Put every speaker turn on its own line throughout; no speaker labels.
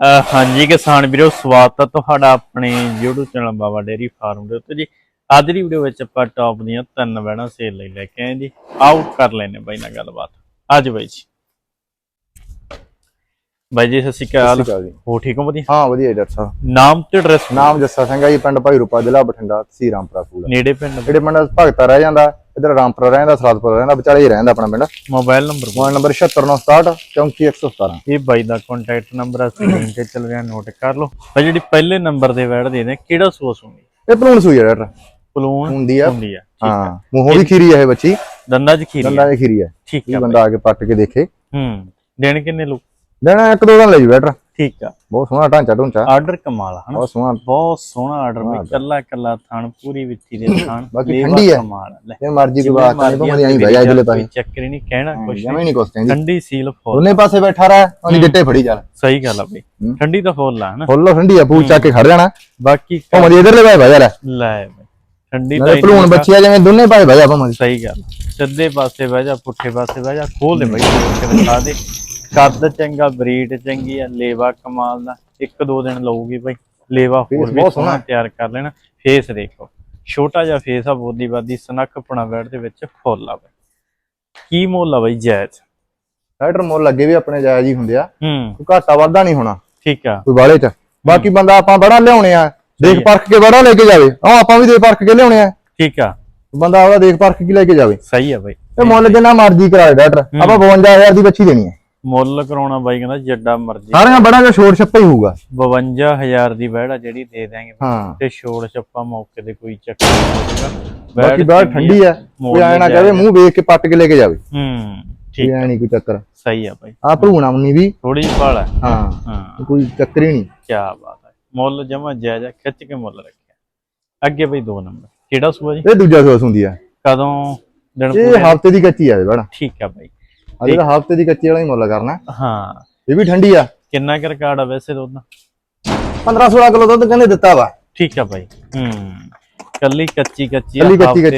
ਹਾਂਜੀ ਕਿਸਾਨ ਵੀਰੋ ਸਵਾਗਤ ਹੈ ਤੁਹਾਡਾ ਆਪਣੇ YouTube channel Baba dairy farm ਦੇ ਉੱਤੇ ਜੀ। ਅੱਜ ਦੀ ਵੀਡੀਓ ਵਿੱਚ ਆਪਾਂ ਟੌਪ ਦੀਆਂ ਤਿੰਨ ਵੈੜਾਂ ਸੇਲ ਲਈ ਲੈ ਕੇ ਆਏ ਜੀ। ਆਓ ਕਰ ਲੈਨੇ ਬਾਈ ਨਾਲ ਗੱਲਬਾਤ। ਅੱਜ ਬਾਈ ਜੀ। ਬਾਈ ਜੀ ਸਤਿ ਸ਼੍ਰੀ ਅਕਾਲ। ਹੋ ਠੀਕ ਹੋ ਵਧੀਆ?
ਹਾਂ ਵਧੀਆ ਡਾਕਟਰ ਸਾਹਿਬ।
ਨਾਮ ਤੇ ਐਡਰੈਸ
ਨਾਮ ਜੱਸਾ ਸਿੰਘ ਹੈ ਜੀ ਪਿੰਡ ਭਾਈ ਰੂਪਾ ਜ਼ਿਲ੍ਹਾ ਬਠਿੰਡਾ ਤਹਿਸੀਲ ਰਾਮਪੁਰਾ ਫੂਲ
ਨੇੜੇ ਪਿੰਡ
ਜਿਹੜੇ ਪਿੰਡ ਭਗਤਾ ਰਹਿ ਜਾਂਦਾ। ਇਧਰ ਰਾਮਪੁਰਾ ਰਹਿੰਦਾ ਸਲਾਦਪੁਰਾ ਰਹਿੰਦਾ ਵਿਚਾਲੇ ਹੀ ਰਹਿੰਦਾ ਆਪਣਾ ਪਿੰਡ।
ਮੋਬਾਈਲ ਨੰਬਰ
ਮੋਬਾਈਲ ਨੰਬਰ 76967 34117
ਇਹ ਬਾਈ ਦਾ ਕੰਟੈਕਟ ਨੰਬਰ ਆ ਸਕਰੀਨ ਤੇ ਚੱਲ ਰਿਹਾ ਨੋਟ ਕਰ ਲਓ। ਬਾਈ ਜਿਹੜੀ ਪਹਿਲੇ ਨੰਬਰ ਦੇ ਵੈੜ ਦੇ ਨੇ ਕਿਹੜਾ ਸੋਸ ਹੋਣੀ
ਇਹ ਭਲੂਣ ਸੂਈ ਹੈ ਡਾਕਟਰ।
ਪਲੂਨ
ਹੁੰਦੀ ਆ।
ਹੁੰਦੀ ਆ
ਹਾਂ ਮੂੰਹੋਂ ਵੀ ਖੀਰੀ ਹੈ ਇਹ ਬੱਚੀ।
ਦੰਦਾਂ ਚ ਖੀਰੀ
ਦੰਦਾਂ ਦੀ ਖੀਰੀ ਹੈ
ਠੀਕ ਆ
ਬੰਦਾ ਆ ਕੇ ਪੱਟ ਕੇ ਦੇਖੇ।
ਹੂੰ ਦੇਣ ਕਿੰਨੇ ਲੋਕ
ਦੇਣਾ ਇੱਕ ਦੋ ਦਿਨ ਲੈ ਜੂ ਡਾਕਟਰ।
ਠੀਕ ਆ।
ਬਹੁਤ ਸੋਹਣਾ ਢਾਂਚਾ ਢੂੰਚਾ।
ਆਰਡਰ ਕਮਾਲ ਹਨਾ?
ਬਹੁਤ ਸੋਹਣਾ।
ਬਹੁਤ ਸੋਹਣਾ ਆਰਡਰ ਵੀ ਕੱਲਾ ਕੱਲਾ ਥਾਣ ਪੂਰੀ ਵਿੱਤੀ ਦੇ ਥਾਣ।
ਬਾਕੀ ਠੰਡੀ ਹੈ।
ਕਮਾਲ ਲੈ।
ਇਹ ਮਰਜ਼ੀ ਕੋਈ ਬਾਤ ਨਹੀਂ ਭਾਵੇਂ ਆਈ ਬਹਿ ਜਾ
ਕੋਈ
ਪਾਸੇ।
ਚੱਕਰ ਨਹੀਂ ਕਹਿਣਾ ਕੁਛ
ਜਮੇ ਨਹੀਂ। ਕੁਛ ਕਹਿੰਦੀ।
ਠੰਡੀ ਸੀਲ ਫੁੱਲ
ਦੋਨੇ ਪਾਸੇ ਬੈਠਾ ਰਹਿ ਉਹਦੀ ਗਿੱਟੇ ਫੜੀ ਚੱਲ।
ਸਹੀ ਗੱਲ ਆ ਬਈ। ਠੰਡੀ ਤਾਂ ਫੁੱਲ ਆ ਹਨਾ?
ਫੁੱਲ ਠੰਡੀ ਆ ਪੂਛ ਚੱਕ ਕੇ ਖੜ ਜਾਣਾ।
ਬਾਕੀ
ਭਾਵੇਂ ਇਧਰਲੇ ਪਾਸੇ ਬਹਿ ਜਾ ਲੈ।
ਲੈ ਠੰਡੀ ਤਾਂ
ਭਲੂਣ ਬੱਚੀ ਆ ਜਿਵੇਂ ਦੋਨੇ ਪਾਸੇ ਬਹਿ ਜਾ ਭਾਵੇਂ।
ਸਹੀ ਗੱਲ ਸਿੱਧੇ ਪਾਸੇ ਬਹਿ ਜਾ ਪੁੱਠੇ ਪਾਸੇ ਬਹਿ ਜਾ ਖੋਲ ਦੇ ਬਈ ਦਿਖਾ ਦੇ। ਕੱਦ ਚੰਗਾ ਬਰੀਡ ਚੰਗੀ ਆ ਲੇਵਾ ਕਮਾਲ ਦਾ। ਇੱਕ ਦੋ ਦਿਨ ਲਊਗੀ ਬਈ। ਲੇਵਾ ਹੋਰ ਵੀ
ਬਹੁਤ
ਸੋਹਣਾ। ਤਿਆਰ ਕਰ ਲੈਣਾ। ਫੇਸ ਦੇਖੋ ਛੋਟਾ ਜਿਹਾ ਫੇਸ ਆ ਬੋਦੀ ਬਾਦੀ ਸਨੱਖਪਣਾ ਬੈਡ ਦੇ ਵਿੱਚ ਫੁੱਲ ਆ ਬਈ। ਕੀ ਮੁੱਲ ਆ ਬਈ ਜਾਇਜ਼?
ਰਾਈਡਰ ਮੁੱਲ ਅੱਗੇ ਵੀ ਆਪਣੇ ਜਾਇਜ਼ ਹੀ ਹੁੰਦੇ ਆ।
ਹੂੰ।
ਘਾਟਾ ਵਾਧਾ ਨਹੀਂ ਹੋਣਾ।
ਠੀਕ ਆ।
ਕੋਈ ਵਾਲੇ ਚ। ਬਾਕੀ ਬੰਦਾ ਆਪਾਂ ਬੜਾ ਲਿਆਉਣੇ ਆ। ਦੇਖ ਪਰਖ ਕੇ ਬੜਾ ਲੈ ਕੇ ਜਾਵੇ। ਆ ਆਪਾਂ ਵੀ ਦੇਖ ਪਰਖ ਕੇ ਲਿਆਉਣੇ ਆ।
ਠੀਕ ਆ।
ਬੰਦਾ ਉਹਦਾ ਦੇਖ ਪਰਖ ਕੇ ਲੈ ਕੇ ਜਾਵੇ।
ਸਹੀ ਆ ਬਈ।
ਤੇ ਮੁੱਲ ਜਿੰਨਾ ਮਰਜ਼ੀ ਕਰਾਏ ਡਾਕਟਰ ਆਪਾਂ 52000 ਦੀ ਬੱਚੀ ਦੇਣੀ ਹੈ
ਮੁੱਲ ਕਰਾਉਣਾ ਬਾਈ ਕਹਿੰਦਾ ਜੱਡਾ ਮਰਜ਼ੀ।
ਸਾਰਿਆਂ ਬੜਾ ਜਿਹਾ ਛੋੜ ਛੱਪਾ ਹੀ ਹੋਊਗਾ।
52000 ਦੀ ਬੈੜ ਆ ਜਿਹੜੀ ਦੇ ਦਾਂਗੇ
ਹਾਂ।
ਤੇ ਛੋੜ ਛੱਪਾ ਮੌਕੇ ਤੇ ਕੋਈ ਚੱਕਰ ਨਹੀਂ ਹੋਊਗਾ।
ਬਾਕੀ
ਚੰਗੀ
ਠੰਡੀ ਆ। ਕੋਈ ਐ ਨਾ
ਜਾਇਜ਼
ਕਹੇ ਮੂੰਹ ਵੇਖ ਕੇ ਪੱਟ ਕੇ ਲੈ ਕੇ ਜਾਵੇ।
ਹੂੰ ਠੀਕ
ਐ ਨਹੀਂ ਕੋਈ ਚੱਕਰ।
ਸਹੀ ਆ ਬਾਈ।
ਆ ਭੂਣਾ ਮੰਨੀ ਵੀ
ਥੋੜੀ ਜਿਹੀ ਭਾਲ ਹੈ
ਹਾਂ
ਹਾਂ।
ਕੋਈ ਚੱਕਰ ਹੀ ਨਹੀਂ।
ਕੀ ਬਾਤ ਹੈ ਮੁੱਲ ਜਮਾ ਜਾਇਜ਼ ਖਿੱਚ ਕੇ ਮੁੱਲ ਰੱਖਿਆ। ਅੱਗੇ ਬਈ ਦੋ ਨੰਬਰ। ਕਿਹੜਾ ਸੂਆ ਜੀ?
ਇਹ ਦੂਜਾ ਸੋਸ ਹੁੰਦੀ ਆ।
ਕਦੋਂ? ਦਿਨ
ਇਹ ਹਫ਼ਤੇ ਦੀ ਕੱਚੀ ਆ ਬੜਾ।
ਠੀਕ ਆ ਬਾਈ।
ਆ ਜਿਹੜਾ ਹਫ਼ਤੇ ਦੀ ਕੱਚੀ ਵਾਲਾ ਹੀ ਮੁੱਲ ਕਰਨਾ।
ਹਾਂ।
ਇਹ ਵੀ ਠੰਡੀ ਆ।
ਕਿੰਨਾ ਕੁ ਰਿਕਾਰਡ ਆ ਵੈਸੇ ਦੁੱਧ? ਦਾ
15 16 ਕਿਲੋ ਦੁੱਧ ਕਹਿੰਦੇ ਦਿੱਤਾ ਵਾ।
ਠੀਕ ਆ ਹੂੰ। ਕੱਲੀ ਕੱਚੀ ਕੱਚੀ
ਕੱਲੀ ਕੱਚੀ ਕੱਚੀ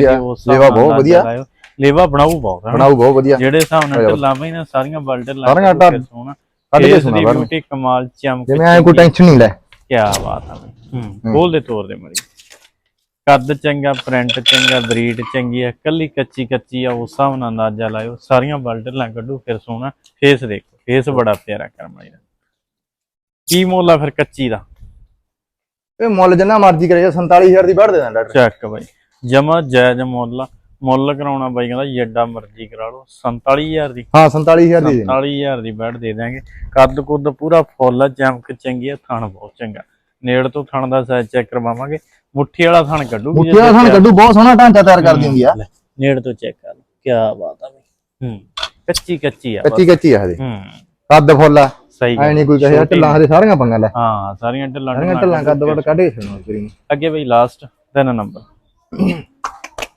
ਲੇਵਾ ਬਹੁਤ ਵਧੀਆ।
ਲੇਵਾ ਬਣਾਉ ਬਹੁਤ
ਬਣਾਉ ਬਹੁਤ ਵਧੀਆ।
ਜਿਹੜੇ ਹਿਸਾਬ ਨਾਲ ਢਿੱਲਾਂ ਬਈ ਨਾ ਸਾਰੀਆਂ ਬਲਟਰ ਲਾ
ਸਾਰੀਆਂ ਢੱਲ-
ਸੋਹਣਾ।
ਕੱਢ ਕੇ ਨੂੰ।
ਬਿਊਟੀ ਕਮਾਲ ਚਮਕ
ਜਿਵੇਂ ਐ ਕੋਈ ਟੈਨਸ਼ਨ ਨਹੀਂ ਲੈ।
ਕੀ ਬਾਤ ਆ ਹੂੰ। ਬੋਲ ਦੇ ਤੋਰ ਦੇ ਮੜੀ। ਕੱਦ ਚੰਗਾ ਪ੍ਰਿੰਟ ਚੰਗਾ ਬਰੀਡ ਚੰਗੀ ਆ ਕੱਲੀ ਕੱਚੀ ਕੱਚੀ ਆ ਉਸ ਹਿਸਾਬ ਨਾਲ ਅੰਦਾਜ਼ਾ ਲਾਇਓ ਸਾਰੀਆਂ ਬਲਟਲਾਂ ਕੱਢੋ ਫਿਰ ਸੋਹਣਾ ਫੇਸ ਦੇਖੋ ਫੇਸ ਬੜਾ ਪਿਆਰਾ ਕਰਮਾਈ ਦਾ ਕੀ ਮੁੱਲ ਆ ਫਿਰ ਕੱਚੀ ਦਾ?
ਇਹ ਮੁੱਲ ਜਿੰਨਾ ਮਰਜ਼ੀ ਕਰੇ 47000 ਦੀ ਵੱਢ ਦੇ ਦਾਂ ਡਾਕਟਰ।
ਚੱਕ ਬਾਈ ਜਮਾ ਜਾਇਜ਼ ਮੁੱਲ ਆ। ਮੁੱਲ ਕਰਾਉਣਾ ਬਾਈ ਕਹਿੰਦਾ ਜੱਡਾ ਮਰਜ਼ੀ ਕਰਾ ਲਓ 47000 ਦੀ।
ਹਾਂ 47000 ਦੀ ਦੇਣੀ
47000 ਦੀ ਬੈਡ ਦੇ ਦਾਂਗੇ ਕੱਦ ਕੁੱਦ ਪੂਰਾ ਫੁੱਲ ਚਮਕ ਚੰਗੀ ਆ ਥਣ ਬਹੁਤ ਚੰਗਾ। ਨੇੜ ਤੋਂ ਥਣ ਦਾ ਸਾਈਜ਼ ਚੈੱਕ ਕਰਵਾਵਾਂਗੇ। ਮੁੱਠੀ ਵਾਲਾ ਥਣ ਕੱਢੂਗੀ ਜੇ
ਮੁੱਠੀਆਂ ਸਾਨੂੰ ਕੱਢੂ ਬਹੁਤ ਸੋਹਣਾ ਢਾਂਚਾ ਤਿਆਰ ਕਰਦੀ ਹੁੰਦੀ ਆ।
ਲੈ, ਨੇੜ ਤੋਂ ਚੈੱਕ ਕਰ ਲਓ। ਕੀ ਬਾਤ ਆ ਬਈ। ਹੂੰ ਕੱਚੀ ਕੱਚੀ ਆ।
ਕੱਚੀ ਕੱਚੀ ਆ ਹਜੇ।
ਹੂੰ।
ਕੱਦ ਫੁੱਲ ਆ।
ਸਹੀ
ਐ ਨਹੀਂ ਕੋਈ ਕਹੇ ਢਿੱਲਾਂ ਹਜੇ ਸਾਰੀਆਂ ਪੰਗਾ ਲੈ।
ਹਾਂ ਸਾਰੀਆਂ ਢਿੱਲਾਂ
ਢਿੱਲਾਂ ਕੱਦ ਵੱਡ ਕੱਢ ਸੁਣੋ ਤੇਰੀ ਨੂੰ
ਅੱਗੇ ਬਈ ਲਾਸਟ ਤਿੰਨ ਨੰਬਰ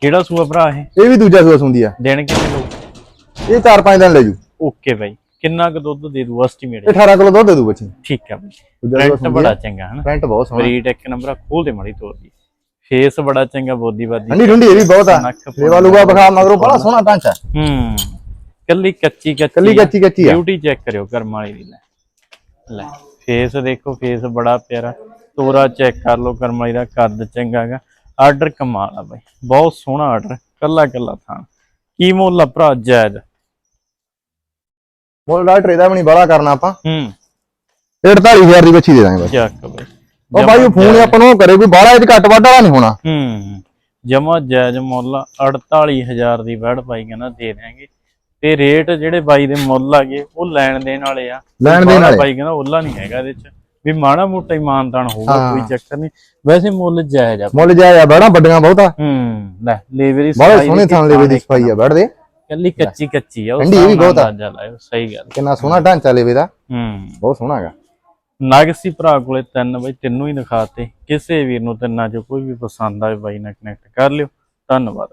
ਕਿਹੜਾ ਸੂਆ ਭਰਾ ਇਹ?
ਇਹ ਵੀ ਦੂਜਾ ਸੋਸ ਹੁੰਦੀ ਆ।
ਦਿਨ ਕਿੰਨੇ ਲੋਕ?
ਇਹ 4-5 ਦਿਨ ਲੈ ਜੂ।
ਓਕੇ ਬਾਈ। ਕਿੰਨਾ ਕੁ ਦੁੱਧ ਦੇ ਦੂ ਐਸਟੀਮੇਟ
ਇਹ 18 ਕਿਲੋ ਦੁੱਧ ਦੇ ਦੂ ਬੱਚੀ।
ਠੀਕ ਆ ਪ੍ਰਿੰਟ ਬੜਾ ਚੰਗਾ ਹਨਾ?
ਪ੍ਰਿੰਟ ਬਹੁਤ ਸੋਹਣਾ।
ਬਰੀਡ ਇੱਕ ਨੰਬਰ ਖੋਲ ਦੇ ਮੜੀ ਤੋਰ ਦੀ। ਫੇਸ ਬੜਾ ਚੰਗਾ ਬੋਦੀ ਬਾਦੀ।
ਠੰਡੀ ਠੰਡੀ ਇਹ ਵੀ ਬਹੁਤ ਆ। ਲੇਵਾ ਲੂਗਾ ਬਖਾ ਮਗਰੋਂ ਬੜਾ ਸੋਹਣਾ ਢਾਂਚਾ।
ਹੂੰ ਕੱਲੀ ਕੱਚੀ ਕੱਚੀ
ਕੱਲੀ ਕੱਚੀ ਕੱਚੀ ਆ।
ਬਿਊਟੀ ਚੈੱਕ ਕਰਿਓ ਕਰਮ ਵਾਲੀ ਦੀ ਲੈ। ਲੈ ਫੇਸ ਦੇਖੋ ਫੇਸ ਬੜਾ ਪਿਆਰਾ। ਤੋਰਾ ਚੈੱਕ ਕਰ ਲਓ ਕਰਮ ਵਾਲੀ ਦਾ ਕੱਦ ਚੰਗਾ ਹੈਗਾ। ਆਰਡਰ ਕਮਾਲ ਆ ਬਾਈ ਬਹੁਤ ਸੋਹਣਾ ਆਰਡਰ ਕੱਲਾ ਕੱਲਾ ਥਾਂ। ਕੀ ਮੁੱਲ ਆ ਭਰਾ ਜਾਇਜ਼?
ਮੁੱਲ ਡਾਕਟਰ ਇਹਦਾ ਵੀ ਨਹੀਂ ਬੜਾ ਕਰਨਾ ਆਪਾਂ।
ਹੂੰ।
ਇਹ 48000 ਦੀ ਬੱਚੀ ਦੇ ਦਾਂਗੇ ਬਸ।
ਚੱਕ ਬਾਈ
ਉਹ ਬਾਈ ਫੋਨ ਆਪਾਂ ਨੂੰ ਕਰੇ ਵੀ ਬਾਹਲਾ ਇਹ ਘੱਟ ਵੱਧ ਵਾਲਾ ਨਹੀਂ ਹੋਣਾ।
ਹੂੰ ਜਮਾ ਜਾਇਜ਼ ਮੁੱਲ 48000 ਦੀ ਵੜ ਪਾਈ ਕਹਿੰਦਾ ਦੇ ਦਿਆਂਗੇ। ਤੇ ਰੇਟ ਜਿਹੜੇ ਬਾਈ ਦੇ ਮੁੱਲ ਆਗੇ ਉਹ ਲੈਣ ਦੇਣ ਵਾਲੇ ਆ।
ਲੈਣ ਦੇਣ
ਬਾਹਲਾ
ਵਾਲੇ।
ਬਾਈ ਕਹਿੰਦਾ ਉੱਲਾ ਨਹੀਂ ਹੈਗਾ ਇਹਦੇ ਚ। ਵੀ ਮਾੜਾ ਮੋਟਾ ਇਮਾਨਦਾਨ ਹੋਊਗਾ। ਕੋਈ ਚੱਕਰ ਨਹੀਂ ਵੈਸੇ ਮੁੱਲ ਜਾਇਜ਼ ਆ।
ਮੁੱਲ ਜਾਇਆ ਬੜਾ ਵੱਡੀਆਂ ਬਹੁਤਾ
ਹੂੰ ਲੈ ਲੇਵਰੀ
ਬੜੇ ਸੋਹਣੇ ਥਾਂ ਲੈਵੇ ਦੀ ਸਫ਼ਾਈ ਆ ਬੈਠਦੇ
ਕੱਲੀ ਕੱਚੀ ਕੱਚੀ ਆ ਉਹ
ਠੰਡੀ ਵੀ ਬਹੁਤ ਆ।
ਸਹੀ ਗੱਲ।
ਕਿੰਨਾ ਸੋਹਣਾ ਢਾਂਚਾ ਲੈਵੇ ਦਾ।
ਹੂੰ।
ਬਹੁਤ ਸੋਹਣਾ ਹੈਗਾ।
ਨਾਗਸੀ ਭਰਾ ਕੋਲੇ ਤਿੰਨ ਬਈ ਤਿੰਨੋਂ ਹੀ ਦਿਖਾਤੇ। ਕਿਸੇ ਵੀਰ ਨੂੰ ਤਿੰਨਾਂ ਚੋਂ ਕੋਈ ਵੀ ਪਸੰਦ ਆਵੇ ਬਾਈ ਨਾਲ ਕਨੈਕਟ ਕਰ ਲਿਓ। ਧੰਨਵਾਦ।